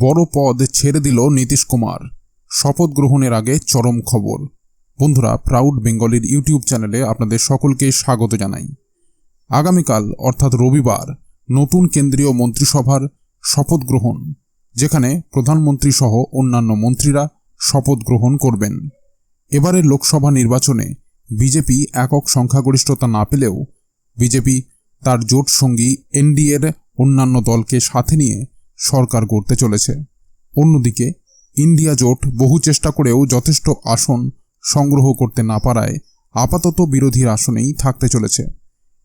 বড় পদ ছেড়ে দিল নীতিশ কুমার। শপথ গ্রহণের আগে চরম খবর। বন্ধুরা প্রাউড বেঙ্গলির ইউটিউব চ্যানেলে আপনাদের সকলকে স্বাগত জানাই। আগামীকাল, অর্থাৎ রবিবার, নতুন কেন্দ্রীয় মন্ত্রিসভার শপথ গ্রহণ, যেখানে প্রধানমন্ত্রী সহ অন্যান্য মন্ত্রীরা শপথ গ্রহণ করবেন। এবারের লোকসভা নির্বাচনে বিজেপি একক সংখ্যাগরিষ্ঠতা না পেলেও বিজেপি তার জোট সঙ্গী এনডিএর অন্যান্য দলকে সাথে নিয়ে সরকার গড়তে চলেছে। অন্যদিকে, ইন্ডিয়া জোট বহু চেষ্টা করেও যথেষ্ট আসন সংগ্রহ করতে না পারায় আপাতত বিরোধীর আসনেই থাকতে চলেছে।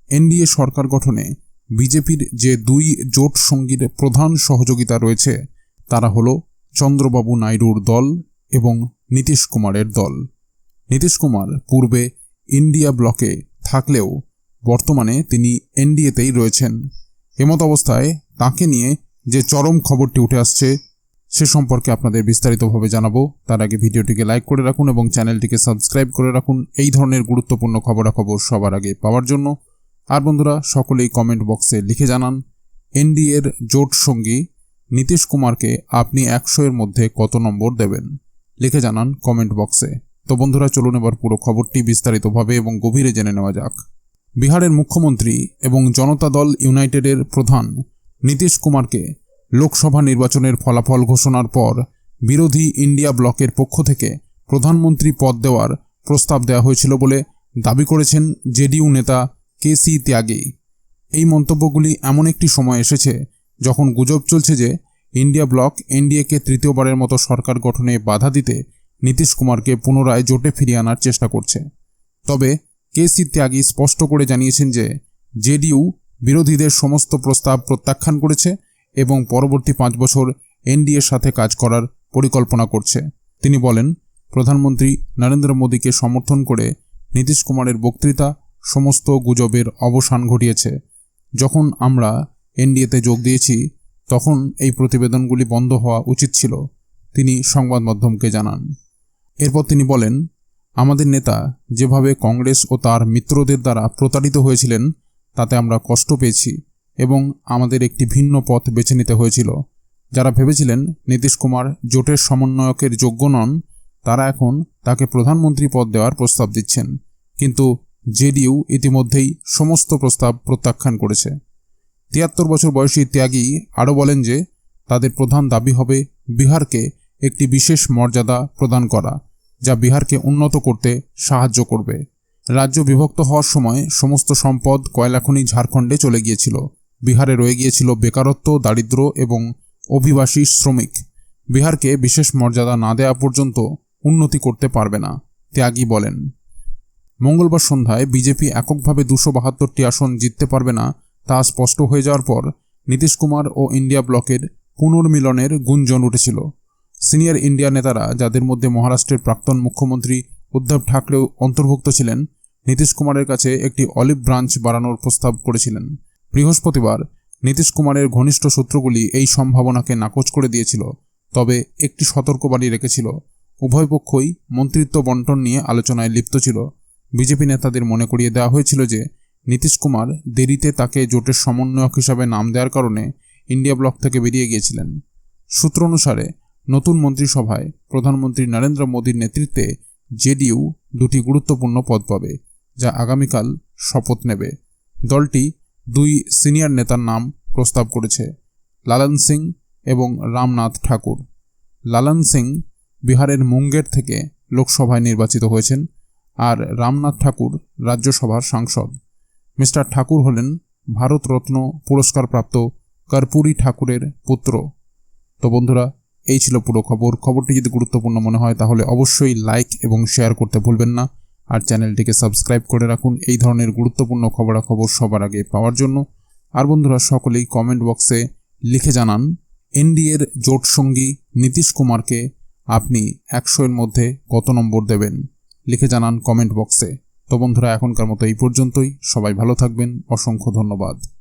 এনডিএ সরকার গঠনে বিজেপির যে দুই জোট সঙ্গীর প্রধান সহযোগিতা রয়েছে, তারা হল চন্দ্রবাবু নাইডুর দল এবং নীতিশ কুমারের দল। নীতিশ কুমার পূর্বে ইন্ডিয়া ব্লকে থাকলেও বর্তমানে তিনি এনডিএতেই রয়েছেন। এমত অবস্থায় তাকে নিয়ে যে চরম খবরটি উঠে আসছে, সে সম্পর্কে আপনাদের বিস্তারিতভাবে জানাব। তার আগে ভিডিওটিকে লাইক করে রাখুন এবং চ্যানেলটিকে সাবস্ক্রাইব করে রাখুন। এই ধরনের গুরুত্বপূর্ণ খবরাখবর সবার আগে পাওয়ার জন্য। আর বন্ধুরা, সকলেই কমেন্ট বক্সে লিখে জানান এনডিএর জোট সঙ্গী নীতিশ কুমারকে আপনি একশো এর মধ্যে কত নম্বর দেবেন? লিখে জানান কমেন্ট বক্সে তো বন্ধুরা, চলুন এবার পুরো খবরটি বিস্তারিতভাবে এবং গভীরে জেনে নেওয়া যাক। বিহারের মুখ্যমন্ত্রী এবং জনতা দল ইউনাইটেডের প্রধান নীতিশ কুমারকে লোকসভা নির্বাচনের ফলাফল ঘোষণার পর বিরোধী ইন্ডিয়া ব্লকের পক্ষ থেকে প্রধানমন্ত্রী পদ দেওয়ার প্রস্তাব দেওয়া হয়েছিল বলে দাবি করেছেন জেডিইউ নেতা কে সি ত্যাগী। এই মন্তব্যগুলি এমন একটি সময় এসেছে যখন গুজব চলছে যে ইন্ডিয়া ব্লক এনডিএকে তৃতীয়বারের মতো সরকার গঠনে বাধা দিতে নীতিশ কুমারকে পুনরায় জোটে ফিরিয়ে আনার চেষ্টা করছে। তবে কে সি ত্যাগী স্পষ্ট করে জানিয়েছেন যে জেডিইউ বিরোধীদের সমস্ত প্রস্তাব প্রত্যাখ্যান করেছে এবং পরবর্তী পাঁচ বছর এনডিএর সাথে কাজ করার পরিকল্পনা করছে। তিনি বলেন, প্রধানমন্ত্রী নরেন্দ্র মোদীকে সমর্থন করে নীতিশ কুমারের বক্তৃতা সমস্ত গুজবের অবসান ঘটিয়েছে। যখন আমরা এনডিএতে যোগ দিয়েছি, তখন এই প্রতিবেদনগুলি বন্ধ হওয়া উচিত ছিল, তিনি সংবাদ মাধ্যমকে জানান। এরপর তিনি বলেন, আমাদের নেতা যেভাবে কংগ্রেস ও তার মিত্রদের দ্বারা প্রতারিত হয়েছিলেন তাতে আমরা কষ্ট পেয়েছি এবং আমাদের একটি ভিন্ন পথ বেছে নিতে হয়েছিল। যারা ভেবেছিলেন নীতিশ কুমার জোটের সমন্বয়কের যোগ্য নন, তারা এখন তাকে প্রধানমন্ত্রী পদ দেওয়ার প্রস্তাব দিচ্ছেন। কিন্তু জেডিইউ ইতিমধ্যেই সমস্ত প্রস্তাব প্রত্যাখ্যান করেছে। তিয়াত্তর বছর বয়সী ত্যাগী আরও বলেন যে, তাদের প্রধান দাবি হবে বিহারকে একটি বিশেষ মর্যাদা প্রদান করা, যা বিহারকে উন্নত করতে সাহায্য করবে। রাজ্য বিভক্ত হওয়ার সময় সমস্ত সম্পদ কয়লাখনি ঝাড়খণ্ডে চলে গিয়েছিল। বিহারে রয়ে গিয়েছিল বেকারত্ব দারিদ্র এবং অভিবাসী শ্রমিক। বিহারকে বিশেষ মর্যাদা না দেওয়া পর্যন্ত উন্নতি করতে পারবে না, ত্যাগী বলেন। মঙ্গলবার সন্ধ্যায় বিজেপি এককভাবে দুশো বাহাত্তরটি আসন জিততে পারবে না, তা স্পষ্ট হয়ে যাওয়ার পর নীতিশ কুমার ও ইন্ডিয়া ব্লকের পুনর্মিলনের গুঞ্জন উঠেছিল। সিনিয়র ইন্ডিয়া নেতারা, যাদের মধ্যে মহারাষ্ট্রের প্রাক্তন মুখ্যমন্ত্রী উদ্ধব ঠাকরেও অন্তর্ভুক্ত ছিলেন নীতিশ কুমারের কাছে একটি অলিভ ব্রাঞ্চ বাড়ানোর প্রস্তাব করেছিলেন। বৃহস্পতিবার নীতিশ কুমারের ঘনিষ্ঠ সূত্রগুলি এই সম্ভাবনাকে নাকচ করে দিয়েছিল, তবে একটি সতর্কবাণী রেখেছিল। উভয় পক্ষই মন্ত্রিত্ব বন্টন নিয়ে আলোচনায় লিপ্ত ছিল। বিজেপি নেতাদের মনে করিয়ে দেওয়া হয়েছিল যে, নীতিশ কুমার দেরিতে তাকে জোটের সমন্বয়ক হিসাবে নাম দেওয়ার কারণে ইন্ডিয়া ব্লক থেকে বেরিয়ে গিয়েছিলেন। সূত্র অনুসারে, নতুন মন্ত্রিসভায় প্রধানমন্ত্রী নরেন্দ্র মোদীর নেতৃত্বে জেডিইউ দুটি গুরুত্বপূর্ণ পদ পাবে। যা আগামীকাল শপথ নেবে। দলটি দুই সিনিয়র নেতার নাম প্রস্তাব করেছে, লালন সিং এবং রামনাথ ঠাকুর। লালন সিং বিহারের মুঙ্গের থেকে লোকসভায় নির্বাচিত হয়েছেন আর রামনাথ ঠাকুর রাজ্যসভার সাংসদ। মিস্টার ঠাকুর হলেন ভারতরত্ন পুরস্কারপ্রাপ্ত কর্পূরী ঠাকুরের পুত্র। তো বন্ধুরা, এই ছিল পুরো খবর। খবরটি যদি গুরুত্বপূর্ণ মনে হয় তাহলে অবশ্যই লাইক এবং শেয়ার করতে ভুলবেন না। আর চ্যানেলটিকে সাবস্ক্রাইব করে রাখুন। এই ধরনের গুরুত্বপূর্ণ খবরাখবর সবার আগে পাওয়ার জন্য। আর বন্ধুরা, সকলেই কমেন্ট বক্সে লিখে জানান, এনডিএর জোট সঙ্গী নীতিশ কুমারকে আপনি একশো এর মধ্যে কত নম্বর দেবেন? লিখে জানান কমেন্ট বক্সে তো বন্ধুরা, এখনকার মতো এই পর্যন্তই। সবাই ভালো থাকবেন। অসংখ্য ধন্যবাদ।